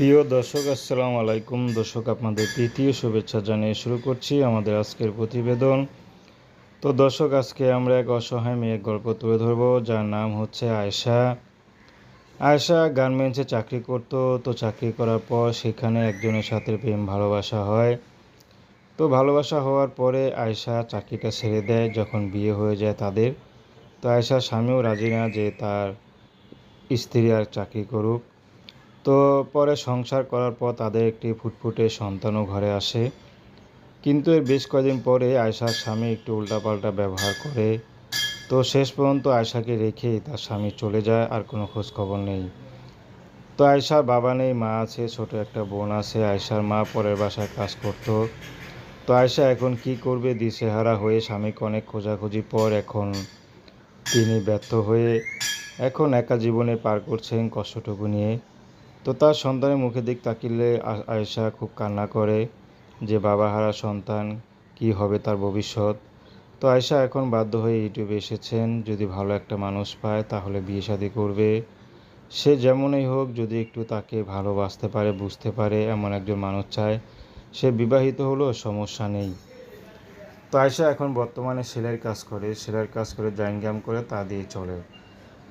প্রিয় দর্শক, আসসালামু আলাইকুম। দর্শক, আপনাদের তৃতীয় শুভেচ্ছা জানিয়ে শুরু করছি আমাদের আজকের প্রতিবেদন। তো দর্শক, আজকে আমরা এক অসহায় মেয়ের গল্প তুলে ধরব, যার নাম হচ্ছে আয়শা। আয়শা গার্মেন্টসে চাকরি করত, তো চাকরি করার পর সেখানে একজনের সাথে প্রেম, ভালোবাসা হয়। তো ভালোবাসা হওয়ার পরে আয়শা চাকরিটা ছেড়ে দেয় যখন বিয়ে হয়ে যায় তাদের। তো আয়শার স্বামীও রাজি না যে তার স্ত্রী আর চাকরি করুক। তো পরে সংসার করার পর তাদের একটি ফুটফুটে সন্তানও ঘরে আসে। কিন্তু এর বেশ কয়েকদিন পরে আয়শার স্বামী একটু উল্টাপাল্টা ব্যবহার করে। তো শেষ পর্যন্ত আয়শাকে রেখেই তার স্বামী চলে যায়, আর কোনো খোঁজ খবর নেই। তো আয়শার বাবা নেই, মা আছে, ছোট একটা বোন আছে, আয়শার মা পরের বাসায় কাজ করতো। তো আয়শা এখন কি করবে, দিশেহারা হয়ে স্বামীকে অনেক খোঁজাখুঁজি পর এখন তিনি ব্যর্থ হয়ে এখন একা জীবনে পার করছেন কষ্টটুকু নিয়ে। তো তার সন্তানের মুখের দিক তাকিলে আয়েশা খুব কান্না করে যে, বাবা হারা সন্তান, কি হবে তার ভবিষ্যৎ? তো আয়েশা এখন বাধ্য হয়ে ইউটিউবে এসেছেন, যদি ভালো একটা মানুষ পায়, তাহলে বিয়ে শাদী করবে। সে যেমনই হোক, যদি একটু তাকে ভালোবাসতে পারে, বুঝতে পারে, এমন একজন মানুষ চায়। সে বিবাহিত হলেও সমস্যা নেই। তো আয়েশা এখন বর্তমানে সেলাইয়ের কাজ করে, সেলাইয়ের কাজ করে গ্যাম করে তা দিয়ে চলে।